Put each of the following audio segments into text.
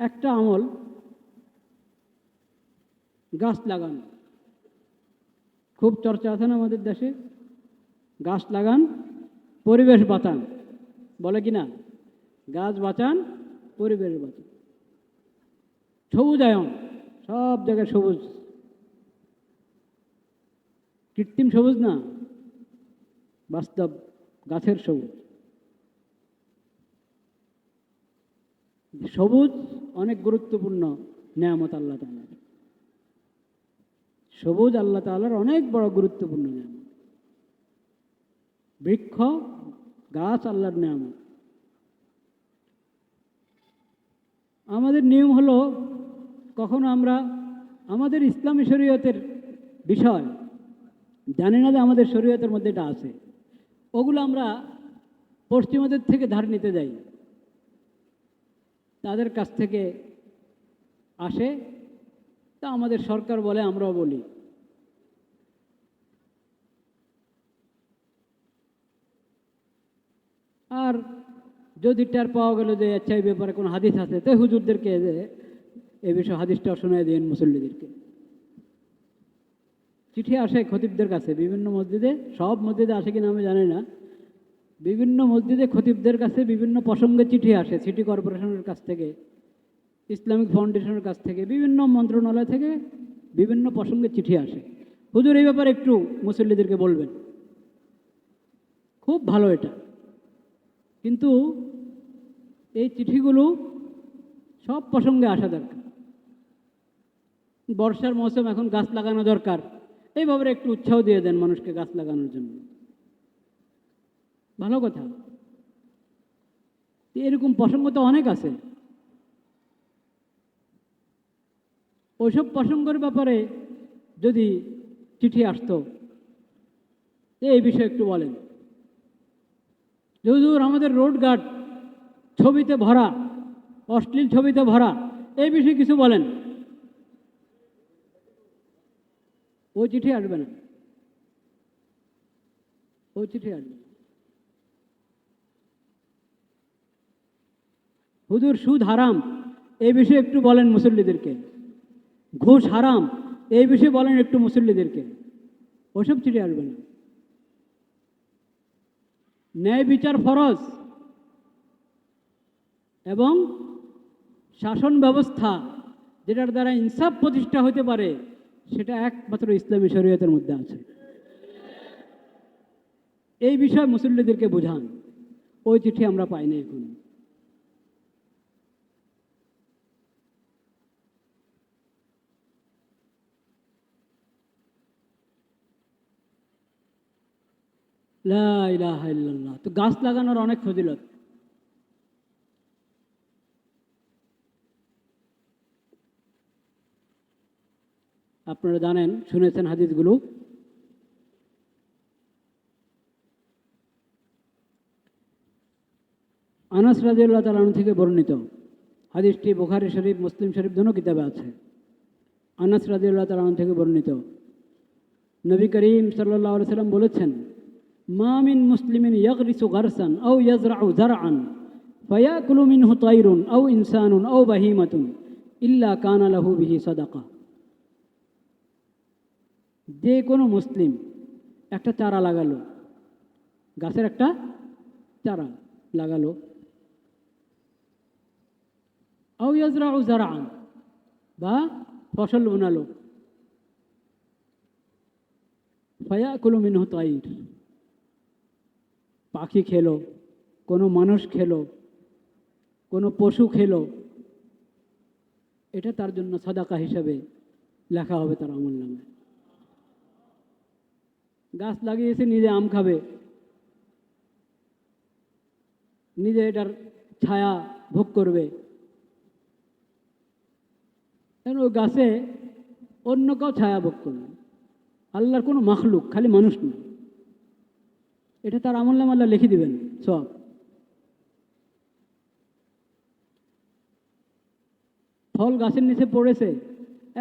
একটা আমল, গাছ লাগানো। খুব চর্চা আছে না আমাদের দেশে? গাছ লাগান, পরিবেশ বাঁচান। বলে কি না? গাছ বাঁচান, পরিবেশ বাঁচান। সবুজায়ন, সব জায়গায় সবুজ। কৃত্রিম সবুজ না? বাস্তব গাছের সবুজ। সবুজ অনেক গুরুত্বপূর্ণ নিয়ামত আল্লাহ তালার সবুজ আল্লাহ তালার অনেক বড় গুরুত্বপূর্ণ নিয়ামত। বৃক্ষ, গাছ আল্লাহর নিয়ামত। আমাদের নিয়ম হলো কখনো আমরা আমাদের ইসলামী শরীয়তের বিষয়, জানি না যে আমাদের শরীয়তের মধ্যে এটা আছে, ওগুলো আমরা পশ্চিমাদের থেকে ধার নিতে যাই। তাদের কাছ থেকে আসে, তা আমাদের সরকার বলে, আমরাও বলি। আর যদি টের পাওয়া গেল যে আচ্ছা এই ব্যাপারে কোনো হাদিস আছে, তো হুজুরদেরকে যে এই বিষয়ে হাদিসটা শোনায় দিন মুসল্লিদেরকে। চিঠি আসে খতিবদের কাছে, বিভিন্ন মসজিদে, সব মসজিদে আসে কিনা আমি জানি না। বিভিন্ন মসজিদে খতিবদের কাছে বিভিন্ন প্রসঙ্গে চিঠি আসে, সিটি কর্পোরেশনের কাছ থেকে, ইসলামিক ফাউন্ডেশনের কাছ থেকে, বিভিন্ন মন্ত্রণালয় থেকে বিভিন্ন প্রসঙ্গে চিঠি আসে। হুজুর, এই ব্যাপারে একটু মুসল্লিদেরকে বলবেন। খুব ভালো এটা। কিন্তু এই চিঠিগুলো সব প্রসঙ্গে আসা দরকার। বর্ষার মৌসুম, এখন গাছ লাগানো দরকার। এইভাবে একটু উৎসাহ দিয়ে দেন মানুষকে গাছ লাগানোর জন্য। ভালো কথা। এরকম প্রসঙ্গ তো অনেক আছে। ওইসব প্রসঙ্গের ব্যাপারে যদি চিঠি আসতো, এই বিষয়ে একটু বলেন। হুজুর, আমাদের রোড গার্ড ছবিতে ভরা, অশ্লীল ছবিতে ভরা, এই বিষয়ে কিছু বলেন। ওই চিঠি আসবে না। ওই চিঠি আসবে না। হুজুর, সুদ হারাম। এই বিষয়ে একটু বলেন মুসল্লিদেরকে। ঘুষ হারাম। এই বিষয়ে বলেন একটু মুসল্লিদেরকে। ওসব চিঠি আসবে না। ন্যায় বিচার ফরজ। এবং শাসন ব্যবস্থা, যেটার দ্বারা ইনসাফ প্রতিষ্ঠা হতে পারে, সেটা একমাত্র ইসলামী শরীয়তের মধ্যে আছে। এই বিষয়ে মুসল্লিদেরকে বোঝান। ওই চিঠি আমরা পাইনি এখন। লা ইলাহা ইল্লাল্লাহ। তো গাছ লাগানোর অনেক ফজিলত। আপনারা জানেন, শুনেছেন হাদিসগুলো? আনাস রাজিউল্লাহ তালন থেকে বর্ণিত। হাদিসটি বোখারি শরীফ, মুসলিম শরীফ দোনো কিতাবে আছে। আনাস রাজিউল্লাহ তালন থেকে বর্ণিত। নবী করিম সাল্লাহ সাল্লাম বলেছেন মামিন মুসলিমিন ইয়াগরিসু গারসান আও ইয়াজরাউ জারআন ফায়াকুলু মিনহু তাইরুন আও ইনসানুন আও বাহিমাতুন ইল্লা কানা লাহু বিহি সাদাকা। যে কোনো মুসলিম একটা চারা লাগালো, গাছের একটা চারা লাগালো। আও ইয়াজরাউ জারআন বা ফসল বোনালো। ফায়াকুলু মিনহু তাইর। পাখি খেলো, কোনো মানুষ খেলো, কোনো পশু খেলো, এটা তার জন্য সাদাকা হিসাবে লেখা হবে তার আমল নামে। গাছ লাগিয়েছে, নিজে আম খাবে। নিজে এটার ছায়া ভোগ করবে। ওই গাছে অন্য কেউ ছায়া ভোগ করবে? আল্লাহর কোনো মাখলুক, খালি মানুষ না এটা তার আমল নাম আল্লাহ লিখে দিবেন, সব। ফল গাছের নিচে পড়েছে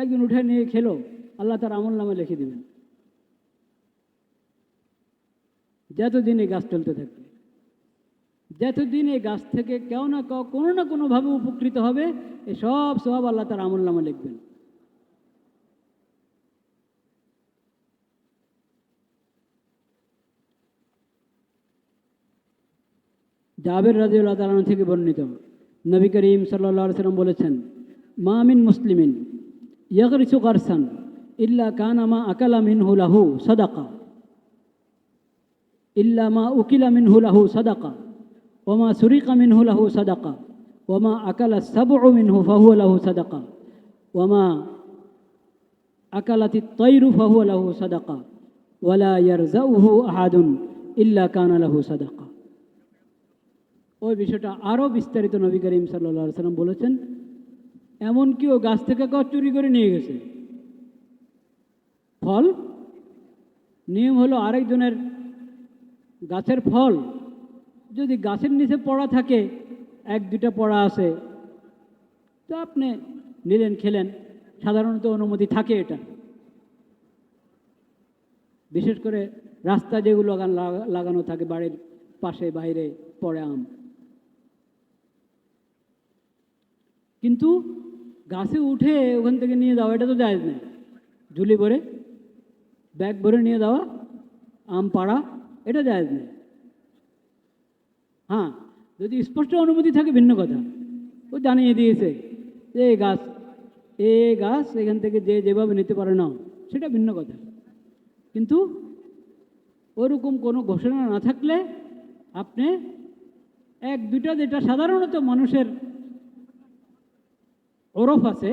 একদিন উঠে নিয়ে খেলো, আল্লাহ তার আমল নামে লিখে দিবেন। যতদিন এই গাছ চলতে থাকবে, যতদিন এই গাছ থেকে কেউ না কেউ কোনো না কোনোভাবে উপকৃত হবে এই সব সব আল্লাহ তার আমল নামা লিখবেন। জাবের রাজিউল্লাহ তালন থেকে বর্ণিত নবী করিম সাল্লা সাল্লাম বলেছেন মামিন মুসলিমিন ইয়াগরিসু গারসান ইল্লা কানামা আকালা মিনহু লাহু সদাকা ইল্লা মা উকিলা মিনহু লাহু সদাকা ওমা সুরিকা মিনহু লাহু সদাকা ওমা আকালা সাবু মিনহু ফাহু লাহু সদাকা ওমা আকালাতি তৈরু ফাহু লাহু সদাকা ওয়ালা ইয়ারজাউহু আহাদুন ইল্লা কানা লাহু সদাকা ওই বিষয়টা আরও বিস্তারিত নবী করিম সাল্লা সাল্লাম বলেছেন, এমনকি ও গাছ থেকে কেউ চুরি করে নিয়ে গেছে। ফল নিয়ম হলো আরেকজনের গাছের ফল। যদি গাছের নিচে পড়া থাকে, এক দুটা পড়া আছে, তো আপনি নিলেন, খেলেন, সাধারণত অনুমতি থাকে এটা। বিশেষ করে রাস্তা যেগুলো লাগানো থাকে, বাড়ির পাশে, বাইরে পড়ে আম। কিন্তু গাছে উঠে ওখান থেকে নিয়ে যাওয়া, এটা তো যায় না। ঝুলি ভরে ব্যাগ ভরে নিয়ে যাওয়া, আম পাড়া, এটা যায় না। হ্যাঁ যদি স্পষ্ট অনুমতি থাকে, ভিন্ন কথা। ও জানিয়ে দিয়েছে যে গাছ, এ গাছ এখান থেকে যে যেভাবে নিতে পারে না সেটা ভিন্ন কথা। কিন্তু ওরকম কোনো ঘোষণা না থাকলে আপনি এক দুটা যেটা সাধারণত মানুষের ওরফ আছে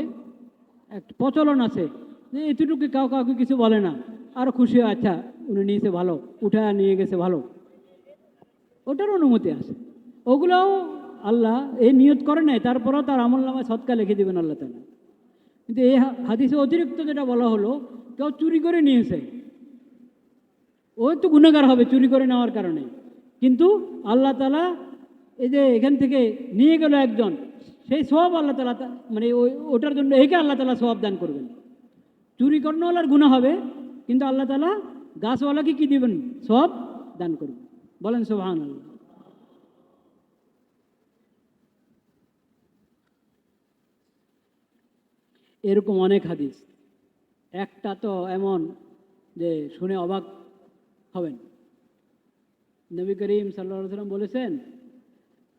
একটা প্রচলন আছে। যে এতটুকু কাউ কাউকে কিছু বলে না। আরও খুশি আচ্ছা উনি নিয়েছে ভালো উঠে নিয়ে গেছে ভালো। ওটার অনুমতি আছে। ওগুলোও আল্লাহ এই নিয়ত করে নাই, তারপরেও তার আমল নামায় সৎকা লিখে দেবেন আল্লাহ তালা। কিন্তু এই হাদিসে অতিরিক্ত যেটা বলা হলো, কেউ চুরি করে নিয়েছে। ও তো গুণাগার হবে চুরি করে নেওয়ার কারণে। কিন্তু আল্লাহ তালা এই যে এখান থেকে নিয়ে গেল একজন সেই সব আল্লাহ তালা মানে ওই ওটার জন্য একে আল্লাহ তালা সব দান করবেন। চুরি করানোওয়ালার গুণা হবে, কিন্তু আল্লাহ তালা গাছওয়ালাকে কি দিবেন? সব দান করবেন। বলেন সোহান আল্লাহ এরকম অনেক হাদিস। একটা তো এমন যে শুনে অবাক হবেন। নবী করিম সাল্লাহ সাল্লাম বলেছেন,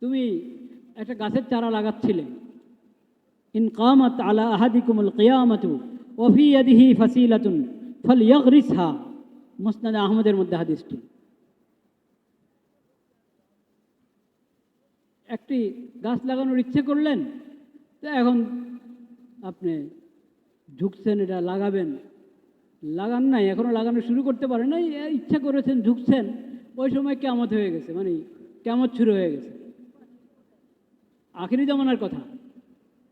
তুমি একটা গাছের চারা লাগাচ্ছিলে। ইন কামাত আলা আহাদিকুমুল কিয়ামাতু ওফি ইয়াদিহি ফাসিলাতুন ফল ইয়াগরিসহা মুসনাদ আহমদের মধ্যে হাদিসটি। একটি গাছ লাগানোর ইচ্ছে করলেন, তো এখন আপনি ঝুঁকছেন এটা লাগাবেন। লাগান নাই এখনও লাগানো শুরু করতে পারেন না ইচ্ছা করেছেন ঝুঁকছেন ওই সময় কেমত হয়ে গেছে মানে কেমত শুরু হয়ে গেছে। আখেরি জমানার কথা।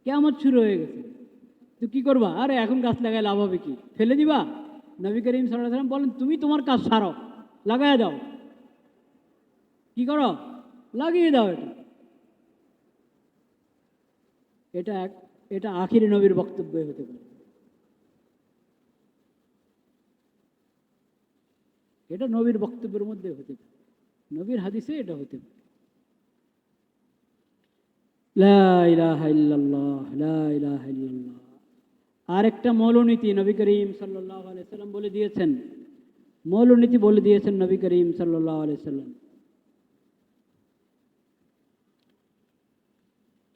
কেমত শুরু হয়ে গেছে। তো কী করবা? আরে, এখন গাছ লাগায় লাভ হবে কি? ফেলে দিবা? নবী করিম সাল্লাম বলেন, তুমি তোমার কাজ সারো। লাগায় দাও। কি করো? লাগিয়ে দাও এটা। এটা এক- এটা আখিরি নবীর বক্তব্য হতে পারে। এটা নবীর বক্তব্যের মধ্যে হতে পারে। নবীর হাদিসে এটা হতে পারে। আরেকটা মৌলনীতি নবী করিম সাল্লাহ সাল্লাম বলে দিয়েছেন। মৌলনীতি বলে দিয়েছেন নবী করিম সাল্লাহ সাল্লাম।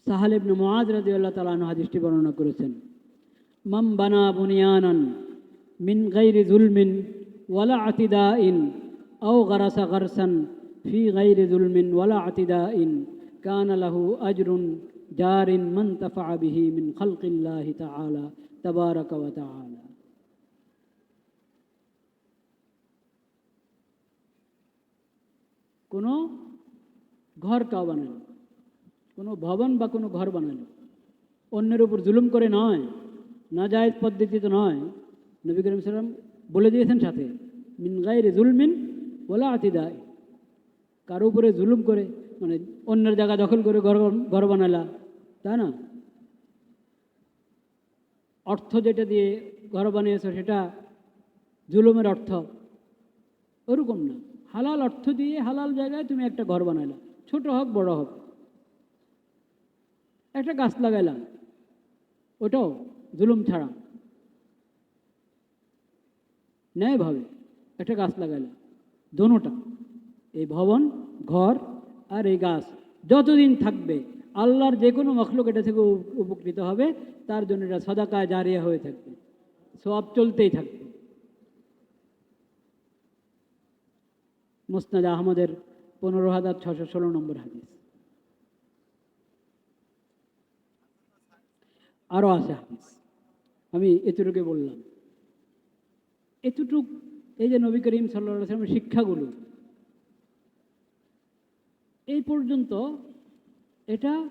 সাহাল ইবনে মুআজ রাদিয়াল্লাহু তাআলা আনহু হাদিসটি বর্ণনা করেছেন। মাম বানা বুনিয়ানান মিন গায়রি যুলমিন ওয়ালা আতিদাইন আও গারাসা গারসান ফি গায়রি যুলমিন ওয়ালা আতিদাইন। কানা লাহু আজরুন জারিন মান তাফা বিহি মিন খালকিল্লাহি তাআলা, তাবারাকা তাআলা। কোনো ঘর কা বানালো কোনো ভবন বা কোনো ঘর বানালো অন্যের উপর জুলুম করে নয়, না জায়েজ পদ্ধতিতে নয়। নবী করিম সাল্লাম বলে দিয়েছেন সাথে, মিন গাইরে জুলমিন ওলা আতিদায় কারও উপরে জুলুম করে মানে অন্যের জায়গা দখল করে ঘর ঘর বানালা, তাই না? অর্থ যেটা দিয়ে ঘর বানিয়েছো সেটা জুলুমের অর্থ। ওরকম না। হালাল অর্থ দিয়ে হালাল জায়গায় তুমি একটা ঘর বানাইলা। ছোট হোক, বড় হোক। একটা গাছ লাগাইলাম ওটাও জুলুম ছাড়া। ন্যায়ভাবে একটা গাছ লাগাইলাম দোনোটা। এই ভবন, ঘর আর এই গাছ। যতদিন থাকবে, আল্লাহর যে কোনো মখলুক এটা থেকে উপকৃত হবে, তার জন্য এটা সদাকায় জারিয়া হয়ে থাকবে। সব চলতেই থাকবে। মুসনাদ আহমদের পনেরো হাজার ছশো ষোলো নম্বর হাদিস। আরও আছে হাদিস। আমি এতটুকু বললাম। এতটুক এই যে নবী করিম সাল্লা সাল্লামের শিক্ষাগুলো এই পর্যন্ত এটা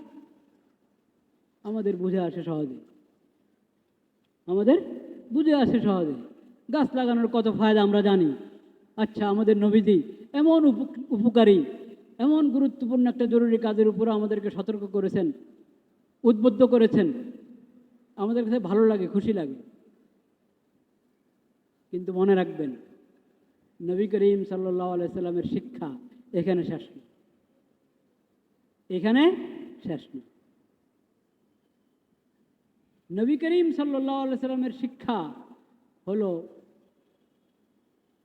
আমাদের বুঝে আসে সহজে। আমাদের বুঝে আসে সহজে। গাছ লাগানোর কত ফায়দা আমরা জানি। আচ্ছা আমাদের নবীজি এমন উপ- উপকারী, এমন গুরুত্বপূর্ণ একটা জরুরি কাজের উপর আমাদেরকে সতর্ক করেছেন, উদ্বুদ্ধ করেছেন। আমাদের কাছে ভালো লাগে, খুশি লাগে। কিন্তু মনে রাখবেন, নবী করিম সাল্লাহ আলাইসাল্লামের শিক্ষা এখানে শেষ এখানে শেষ না। নবী করিম সাল্লাহ সাল্লামের শিক্ষা হলো,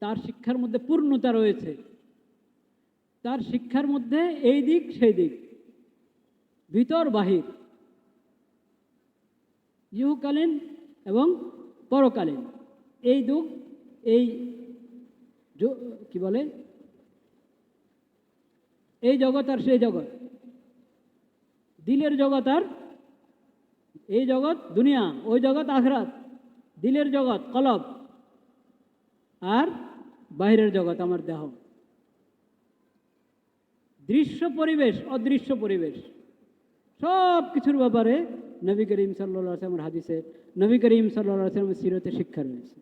তার শিক্ষার মধ্যে পূর্ণতা রয়েছে। তার শিক্ষার মধ্যে এই দিক, সেই দিক। ভিতর, বাহির। ইহকালীন এবং পরকালীন। এই দুঃখ, এই কি বলে? এই জগৎ আর সেই জগৎ। দিলের জগৎ আর এই জগৎ দুনিয়া, ওই জগৎ আখরাত। দিলের জগৎ কলব আর বাইরের জগৎ আমার দেহ। দৃশ্য পরিবেশ, অদৃশ্য পরিবেশ। সব কিছুর ব্যাপারে নবী করিম সাল্লা আসলামের হাদিসে নবী করিম সাল্লা সিরতে শিক্ষা রয়েছে।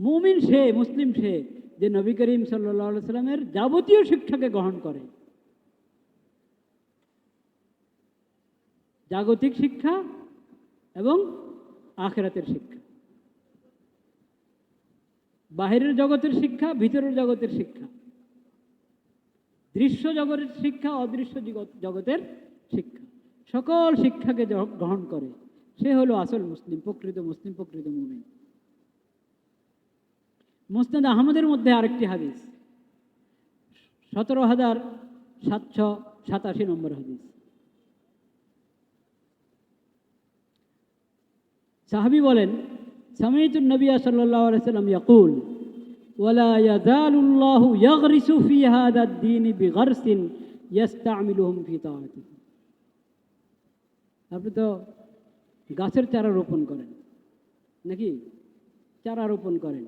মুমিন সে, মুসলিম সে, যে নবী করিম সাল্লা সাল্লামের যাবতীয় শিক্ষাকে গ্রহণ করে। জাগতিক শিক্ষা এবং আখেরাতের শিক্ষা। বাহিরের জগতের শিক্ষা, ভিতরের জগতের শিক্ষা। দৃশ্য জগতের শিক্ষা, অদৃশ্য জগতের শিক্ষা। সকল শিক্ষাকে গ্রহণ করে। সে হলো আসল মুসলিম, প্রকৃত মুসলিম, প্রকৃত মুমিন। মুসনাদ আহমদের মধ্যে আরেকটি হাদিস। সতেরো হাজার সাতশো সাতাশি নম্বর হাদিস। সাহাবি বলেন সামিতুন সাল্লাল্লাহু আলাইহি ইয়াকুল, ওয়ালা ইয়াজালুল্লাহু ইয়াগরিসু ফি হাদা ad-din বিগরসিন ইস্তামিলুহুম ফি তাআতিহি। আপনি তো গাছের চারা রোপণ করেন, নাকি? চারা রোপণ করেন।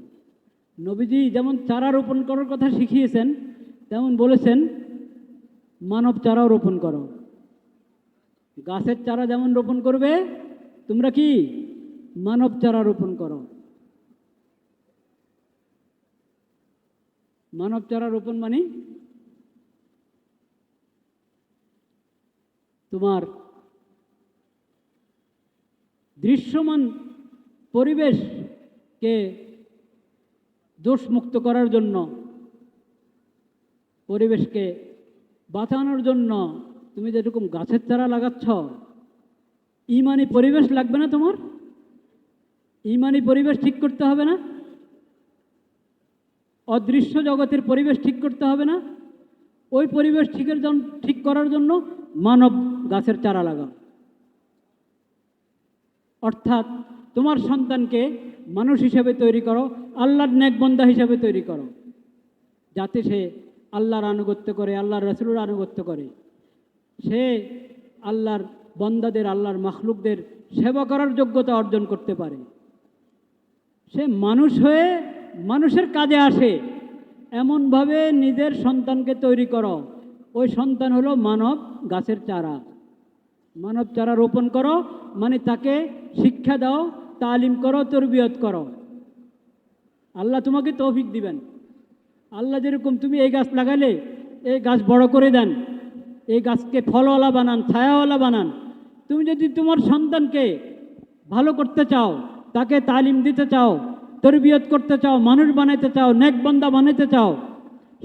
নবীজি যেমন চারা রোপণ করার কথা শিখিয়েছেন, তেমন বলেছেন, মানব চারাও রোপণ করো। গাছের চারা যেমন রোপণ করবে, তোমরা কি? মানব চারা রোপণ করো। মানব চারা রোপণ মানে? তোমার দৃশ্যমান পরিবেশকে দোষমুক্ত করার জন্য, পরিবেশকে বাঁচানোর জন্য তুমি যেরকম গাছের চারা লাগাচ্ছ, ইমানি পরিবেশ লাগবে না তোমার? ইমানি পরিবেশ ঠিক করতে হবে না। অদৃশ্য জগতের পরিবেশ ঠিক করতে হবে না। ওই পরিবেশ ঠিকের জন্য ঠিক করার জন্য মানব গাছের চারা লাগাও। অর্থাৎ তোমার সন্তানকে মানুষ হিসেবে তৈরি করো, আল্লাহর নেকবন্দা হিসেবে তৈরি করো, যাতে সে আল্লাহর আনুগত্য করে, আল্লাহর রসুলের আনুগত্য করে। সে আল্লাহর বন্দাদের, আল্লাহর মখলুকদের সেবা করার যোগ্যতা অর্জন করতে পারে। সে মানুষ হয়ে মানুষের কাজে আসে। এমনভাবে নিজের সন্তানকে তৈরি করো। ওই সন্তান হলো মানব গাছের চারা। মানব চারা রোপণ করো মানে তাকে শিক্ষা দাও, তালিম করো, তরবিয়ত করো। আল্লাহ তোমাকে তৌফিক দিবেন। আল্লাহ যেরকম তুমি এই গাছ লাগালে, এই গাছ বড় করে দেন। এই গাছকে ফলওয়ালা বানান, ছায়াওয়ালা বানান। তুমি যদি তোমার সন্তানকে ভালো করতে চাও তাকে তালিম দিতে চাও, তরবিয়ত করতে চাও, মানুষ বানাইতে চাও নেকবন্দা বানাইতে চাও,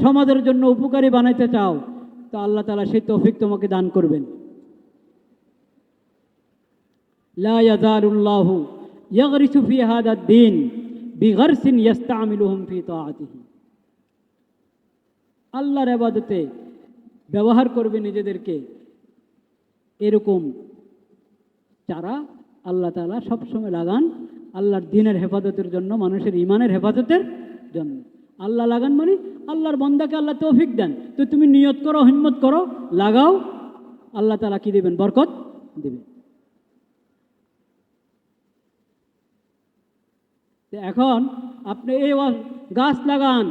সমাজের জন্য উপকারী বানাইতে চাও, তো আল্লাহ তালা সেই তৌফিক তোমাকে দান করবেন। ফি আল্লাহর আবাদতে ব্যবহার করবে নিজেদেরকে। এরকম যারা আল্লাহ তালা সবসময় লাগান আল্লাহর দিনের হেফাজতের জন্য, মানুষের ইমানের হেফাজতের জন্য। আল্লাহ লাগান মানে আল্লাহর বন্দাকে আল্লাহ তৌফিক দেন। তো তুমি নিয়ত করো, হিম্মত করো, লাগাও, আল্লাহ তালা কি দেবেন? বরকত দেবেন এখন আপনি এই গাছ লাগান,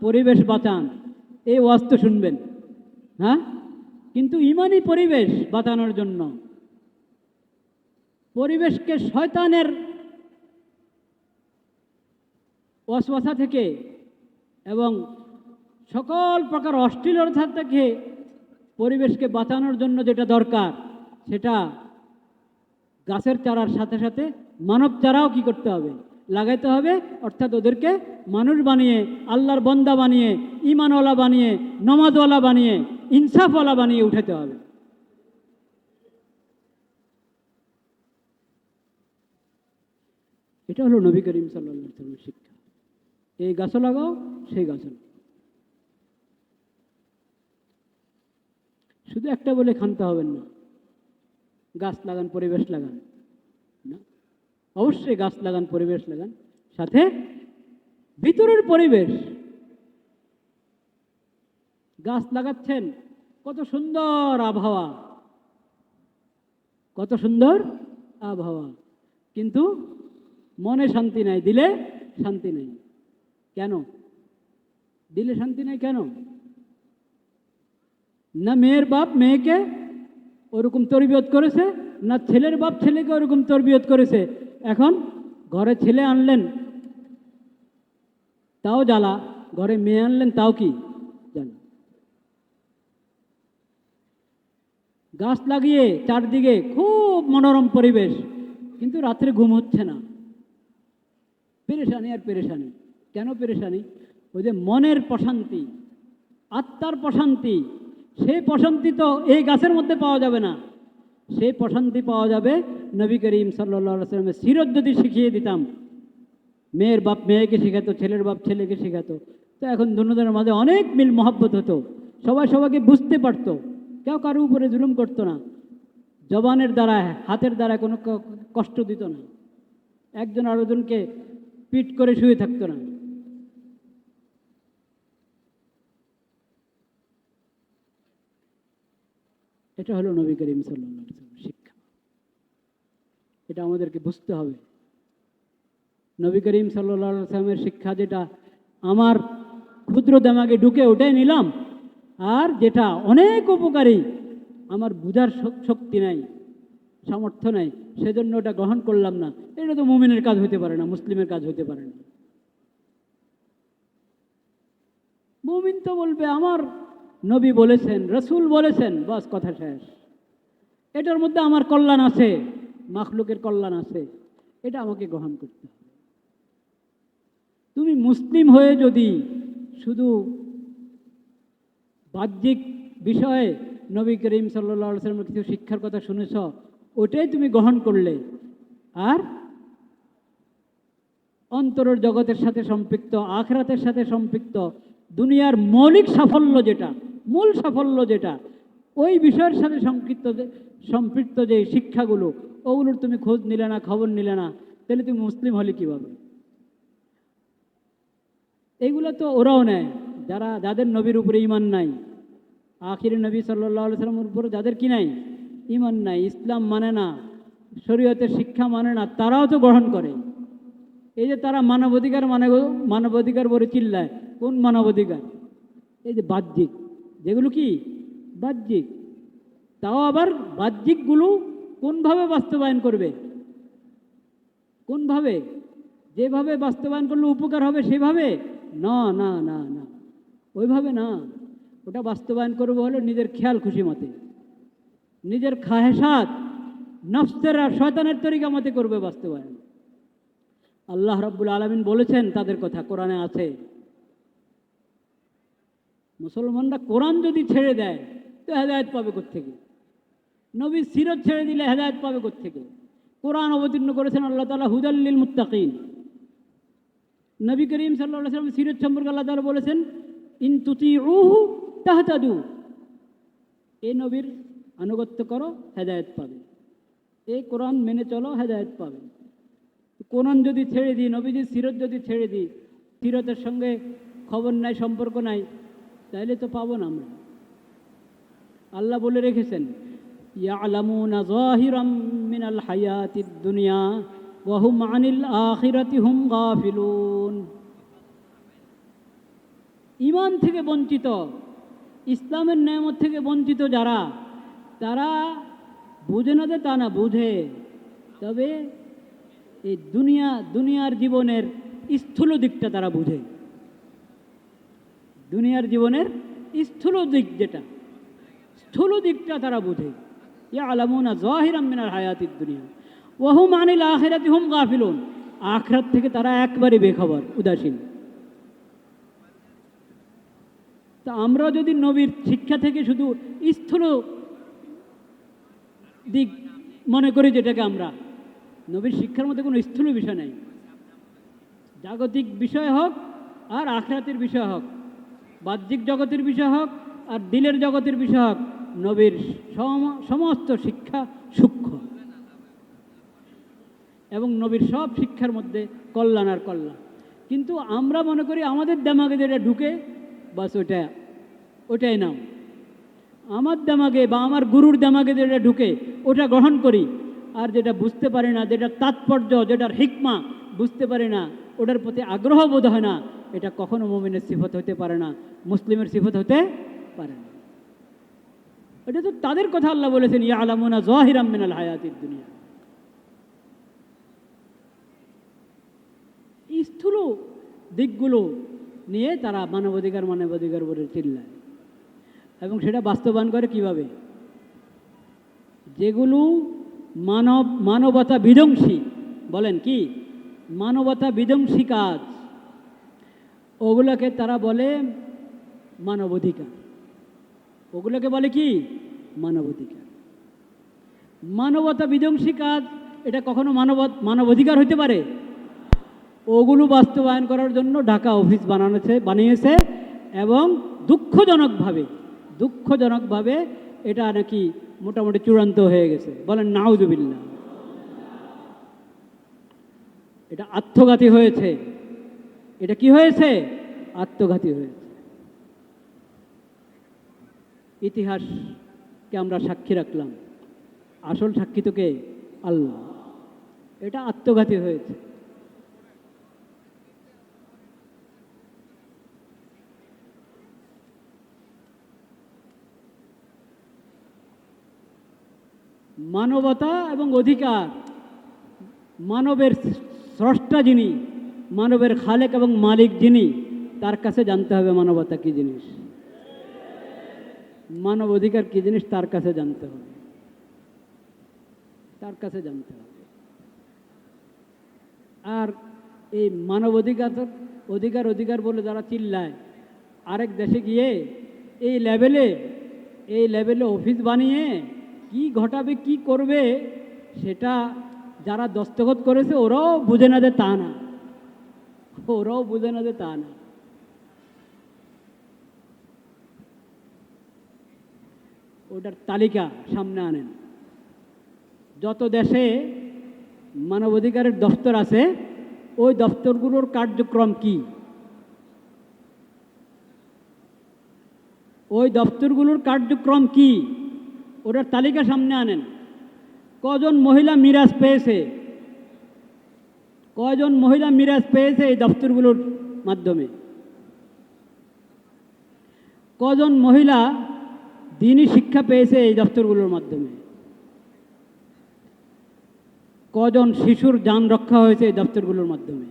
পরিবেশ বাঁচান, এই ওয়াজ তো শুনবেন। হ্যাঁ? কিন্তু ইমানই পরিবেশ বাঁচানোর জন্য। পরিবেশকে শয়তানের অশ্বাসা থেকে এবং সকল প্রকার অশ্লীলতা থেকে পরিবেশকে বাঁচানোর জন্য যেটা দরকার, সেটা গাছের চারার সাথে সাথে মানব চারাও কি করতে হবে? লাগাইতে হবে, অর্থাৎ ওদেরকে মানুষ বানিয়ে, আল্লাহর বন্দা বানিয়ে ইমানওয়ালা বানিয়ে, নমাজওয়ালা বানিয়ে, ইনসাফওয়ালা বানিয়ে উঠাতে হবে। এটা হলো নবী করিম সাল্লামের শিক্ষা। এই গাছও লাগাও, সেই গাছও। শুধু একটা বলে খানতে হবেন না। গাছ লাগান, পরিবেশ লাগান। না? অবশ্যই গাছ লাগান, পরিবেশ লাগান। সাথে ভিতরের পরিবেশ। গাছ লাগাচ্ছেন, কত সুন্দর আবহাওয়া। কত সুন্দর আবহাওয়া। কিন্তু মনে শান্তি নাই, দিলে শান্তি নেই। কেন? দিলে শান্তি নেই কেন? না মেয়ের বাপ মেয়েকে ওরকম তরবিয়ত করেছে, না ছেলের বাপ ছেলেকে ওরকম তরবিয়ত করেছে। এখন ঘরে ছেলে আনলেন, তাও জ্বালা। ঘরে মেয়ে আনলেন, তাও কি জ্বালা? গাছ লাগিয়ে চারদিকে খুব মনোরম পরিবেশ, কিন্তু রাত্রে ঘুম হচ্ছে না। পেরেশানি আর পেরেশানি। কেন পেরেশানি? ওই যে মনের প্রশান্তি, আত্মার প্রশান্তি, সেই প্রশান্তি তো এই গাছের মধ্যে পাওয়া যাবে না। সেই প্রশান্তি পাওয়া যাবে নবী করিম সাল্লা সাল্লামের সিরত যদি শিখিয়ে দিতাম। মেয়ের বাপ মেয়েকে শেখাতো, ছেলের বাপ ছেলেকে শেখাতো। তো এখন দুজনের মাঝে অনেক মিল মহাব্বত হতো। সবাই সবাইকে বুঝতে পারতো। কেউ কারও উপরে জুলুম করতো না। জবানের দ্বারা, হাতের দ্বারা কোনো কষ্ট দিত না। একজন আরেকজনকে পিট করে শুয়ে থাকতো না। এটা হলো নবী করিম সাল্লাহ শিক্ষা। এটা আমাদেরকে বুঝতে হবে। নবী করিম সাল্লামের শিক্ষা যেটা, আমার ক্ষুদ্র দামাগে ঢুকে ওটাই নিলাম, আর যেটা অনেক উপকারী, আমার বুঝার শক্তি নাই, সামর্থ্য নাই, সেজন্য ওটা গ্রহণ করলাম না। এটা তো মুমিনের কাজ হতে পারে না, মুসলিমের কাজ হতে পারে না। মুমিন তো বলবে, আমার নবী বলেছেন, রসুল বলেছেন, বাস কথা শেষ। এটার মধ্যে আমার কল্যাণ আছে, মাখলুকের কল্যাণ আছে, এটা আমাকে গ্রহণ করতে হবে। তুমি মুসলিম হয়ে যদি শুধু বাহ্যিক বিষয়ে নবী করিম সাল্লা সাল্লামের কিছু শিক্ষার কথা শুনেছ, ওটাই তুমি গ্রহণ করলে, আর অন্তরের জগতের সাথে সম্পৃক্ত, আখরাতের সাথে সম্পৃক্ত, দুনিয়ার মৌলিক সাফল্য যেটা মূল সাফল্য যেটা, ওই বিষয়ের সাথে সম্পৃক্ত সম্পৃক্ত যে শিক্ষাগুলো, ওগুলোর তুমি খোঁজ নিলে না, খবর নিলে না, তাহলে তুমি মুসলিম হলে কীভাবে? এইগুলো তো ওরাও নেয়, যারা, যাদের নবীর উপরে ইমান নাই। আখির নবী সাল্লাহ সাল্লামের উপরে যাদের কি নাই? ইমান নাই, ইসলাম মানে না, শরীয়তের শিক্ষা মানে না, তারাও তো গ্রহণ করে। এই যে তারা মানবাধিকার মানে মানবাধিকার বলে চিল্লায়, কোন মানবাধিকার? এই যে বাহ্যিক। যেগুলো কি? বাহ্যিক। তাও আবার বাহ্যিকগুলো কোনভাবে বাস্তবায়ন করবে? কোনভাবে? যেভাবে বাস্তবায়ন করলে উপকার হবে সেভাবে? না না না না। ওইভাবে না। ওটা বাস্তবায়ন করব হলো নিজের খেয়াল খুশি মতে। নিজের খাহেসাত, নফসের আর শয়তানের তরিকা মতে করবে বাস্তবায়ন। আল্লাহ রব্বুল আলমিন বলেছেন তাদের কথা, কোরআনে আছে। মুসলমানরা কোরআন যদি ছেড়ে দেয়, তো হেদায়ত পাবে কোত্থেকে? নবীর সিরত ছেড়ে দিলে হেদায়ত পাবে কোত্থেকে? কোরআন অবতীর্ণ করেছেন আল্লাহ তালা হুদাল্লিল মুত্তাকিন। নবী করিম সাল্লাম সিরত সম্পর্কে আল্লাহ তালা বলেছেন, ইন তুতি উহু তাহতাদু। এ নবীর আনুগত্য করো, হেদায়ত পাবে। এই কোরআন মেনে চলো, হেদায়ত পাবে। কোরআন যদি ছেড়ে দিই, নবীজির সিরত যদি ছেড়ে দিই, সিরতের সঙ্গে খবর নাই, সম্পর্ক নাই তাইলে তো পাবো না আমরা। আল্লাহ বলে রেখেছেন মিনাল দুনিয়া ইমান থেকে বঞ্চিত, ইসলামের নিয়ামত থেকে বঞ্চিত যারা, তারা বুঝে না যে তা না বুঝে। তবে এই দুনিয়া, দুনিয়ার জীবনের স্থূল দিকটা তারা বুঝে। দুনিয়ার জীবনের স্থূল দিক যেটা, স্থূল দিকটা তারা বুঝে। ইয়া আলামুনা জাহিরাম মিনাল হায়াতিদ দুনিয়া ওহুম আনিল আখিরাতি হুম গাফিলুন। আখরাত থেকে তারা একবারে বেখবর, উদাসীন। তা আমরা যদি নবীর শিক্ষা থেকে শুধু স্থূল দিক মনে করি যেটাকে আমরা, নবীর শিক্ষার মধ্যে কোনো স্থূল বিষয় নেই। জাগতিক বিষয় হোক আর আখরাতের বিষয় হোক বাহ্যিক জগতের বিষয় হোক আর দিলের জগতের বিষয় হোক, নবীর সমস্ত শিক্ষা সূক্ষ্ম। এবং নবীর সব শিক্ষার মধ্যে কল্যাণ আর কল্যাণ। কিন্তু আমরা মনে করি আমাদের দামাগে যেটা ঢুকে, বাস ওটা ওটাই নাও আমার দামাগে বা আমার গুরুর দামাগে যেটা ঢুকে, ওটা গ্রহণ করি, আর যেটা বুঝতে পারি না, যেটার তাৎপর্য, যেটার হিকমা বুঝতে পারে না, ওটার প্রতি আগ্রহ বোধ হয় না, এটা কখনো মোমিনের সিফত হতে পারে না, মুসলিমের সিফত হতে পারে না। এটা তো তাদের কথা আল্লাহ বলেছেন ইয়া আলামুনা জহিরাম মিনাল হায়াতির দুনিয়া। স্থূল দিকগুলো নিয়ে তারা মানবাধিকার মানবাধিকার বলে চিল্লায়। এবং সেটা বাস্তবায়ন করে কীভাবে? যেগুলো মানব, মানবতা বিধ্বংসী, বলেন কি? মানবতা বিধ্বংসী কাজ। ওগুলোকে তারা বলে মানবাধিকার। ওগুলোকে বলে কি? মানবাধিকার। মানবতা বিধ্বংসী কাজ, এটা কখনো মানব মানবাধিকার হতে পারে? ওগুলো বাস্তবায়ন করার জন্য ঢাকা অফিস বানানোছে, বানিয়েছে এবং দুঃখজনকভাবে দুঃখজনকভাবে এটা নাকি মোটামুটি চূড়ান্ত হয়ে গেছে। বলেন নাউজুবিল্লা এটা আত্মঘাতী হয়েছে। এটা কি হয়েছে? আত্মঘাতী হয়েছে। ইতিহাসকে আমরা সাক্ষী রাখলাম। আসল সাক্ষী তোকে আল্লাহ। এটা আত্মঘাতী হয়েছে। মানবতা এবং অধিকার, মানবের স্রষ্টা যিনি, মানবের খালেক এবং মালিক যিনি, তার কাছে জানতে হবে মানবতা কী জিনিস। মানব অধিকার কী জিনিস, তার কাছে জানতে হবে। তার কাছে জানতে হবে। আর এই মানব অধিকার অধিকার অধিকার বলে যারা চিল্লায়, আরেক দেশে গিয়ে এই লেভেলে এই লেভেলে অফিস বানিয়ে কি ঘটাবে, কি করবে, সেটা যারা দস্তখত করেছে, ওরাও বুঝে না যে তা না। ওরাও বুঝে না যে তা না। ওটার তালিকা সামনে আনেন। যত দেশে মানবাধিকারের দফতর আছে, ওই দফতরগুলোর কার্যক্রম কি? ওই দপ্তরগুলোর কার্যক্রম কি? ওটার তালিকা সামনে আনেন। কজন মহিলা মিরাজ পেয়েছে? কজন মহিলা মিরাজ পেয়েছে এই দপ্তরগুলোর মাধ্যমে? কজন মহিলা দিনই শিক্ষা পেয়েছে এই দপ্তরগুলোর মাধ্যমে? কজন শিশুর যান রক্ষা হয়েছে এই দপ্তরগুলোর মাধ্যমে?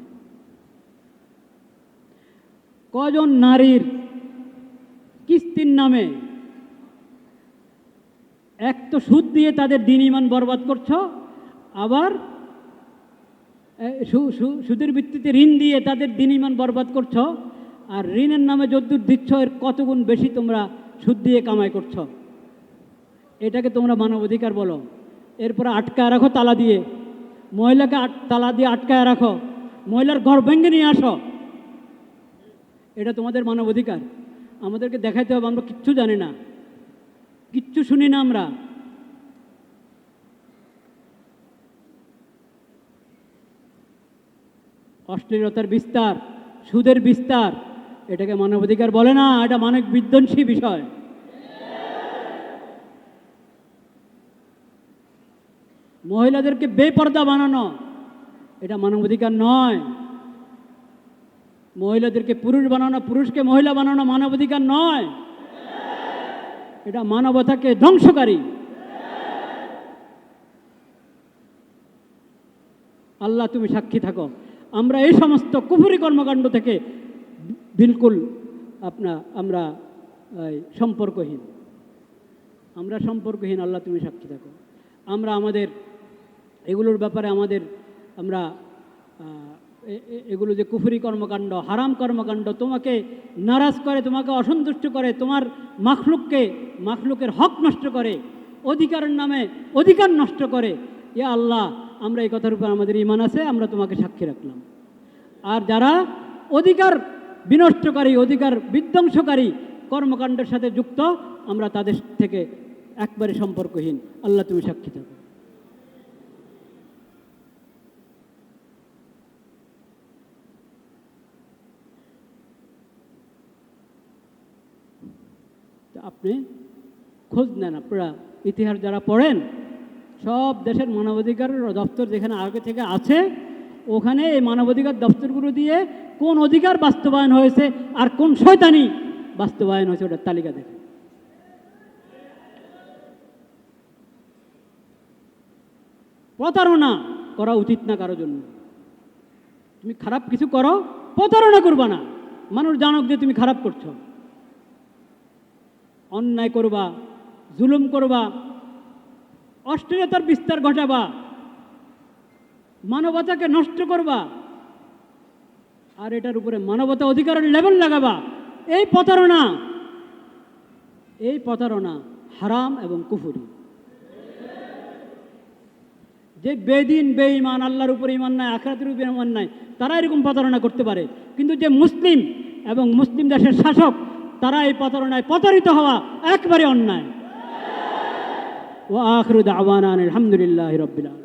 কজন নারীর কিস্তির নামে এক তো সুদ দিয়ে তাদের দিন ইমান বরবাদ করছ, আবার সুদের ভিত্তিতে ঋণ দিয়ে তাদের দিন ইমান বরবাদ করছ, আর ঋণের নামে যদ্দূর দিচ্ছ, এর কতগুণ বেশি তোমরা সুদ দিয়ে কামাই করছ? এটাকে তোমরা মানব অধিকার বলো। এরপরে আটকায় রাখো তালা দিয়ে। মহিলাকে তালা দিয়ে আটকায় রাখো। মহিলার ঘর ভেঙে নিয়ে আসো। এটা তোমাদের মানব অধিকার আমাদেরকে দেখাইতে হবে, আমরা কিচ্ছু জানি না। কিচ্ছু শুনি না আমরা। অশ্লীলতার বিস্তার, সুদের বিস্তার, এটাকে মানবাধিকার বলে না, এটা মানব বিধ্বংসী বিষয়। মহিলাদেরকে বেপর্দা বানানো, এটা মানবাধিকার নয়। মহিলাদেরকে পুরুষ বানানো, পুরুষকে মহিলা বানানো মানবাধিকার নয়। এটা মানবতাকে ধ্বংসকারী। আল্লাহ, তুমি সাক্ষী থাকো। আমরা এই সমস্ত কুফুরি কর্মকাণ্ড থেকে বিলকুল আপনা, আমরা সম্পর্কহীন। আমরা সম্পর্কহীন, আল্লাহ, তুমি সাক্ষী থাকো। আমরা আমাদের, এগুলোর ব্যাপারে আমাদের, আমরা এগুলো যে কুফুরি কর্মকাণ্ড, হারাম কর্মকাণ্ড, তোমাকে নারাজ করে, তোমাকে অসন্তুষ্ট করে, তোমার মাখলুককে, মাখলুকের হক নষ্ট করে, অধিকারের নামে অধিকার নষ্ট করে, ইয়া আল্লাহ, আমরা এই কথার উপর আমাদের ইমান আছে, আমরা তোমাকে সাক্ষী রাখলাম। আর যারা অধিকার বিনষ্টকারী, অধিকার বিধ্বংসকারী কর্মকাণ্ডের সাথে যুক্ত, আমরা তাদের থেকে একবারে সম্পর্কহীন। আল্লাহ তুমি সাক্ষী থাকো। আপনি খোঁজ নেন আপনারা। ইতিহাস যারা পড়েন, সব দেশের মানবাধিকার দপ্তর যেখানে আগে থেকে আছে, ওখানে এই মানবাধিকার দপ্তরগুলো দিয়ে কোন অধিকার বাস্তবায়ন হয়েছে আর কোন শয়তানি বাস্তবায়ন হয়েছে ওটার তালিকা দেখে প্রতারণা করা উচিত না কারোর জন্য। তুমি খারাপ কিছু করো, প্রতারণা করবা না। মানুষ জানক যে তুমি খারাপ করছ। অন্যায় করবা, জুলুম করবা, অশ্লীলতার বিস্তার ঘটাবা, মানবতাকে নষ্ট করবা, আর এটার উপরে মানবতা অধিকারের লেভেল লাগাবা। এই প্রতারণা এই প্রতারণা হারাম এবং কুফুরি। যে বেদিন, বেঈমান, আল্লাহর উপরে ইমান নাই, আখরাতের উপরে ইমান নাই, তারা এরকম প্রতারণা করতে পারে। কিন্তু যে মুসলিম এবং মুসলিম দেশের শাসক তারা এই প্রতারণায় প্রতারিত হওয়া একবারে অন্যায়। ও আখরুদ আওয়ান আলহামদুলিল্লাহ রবিল্লা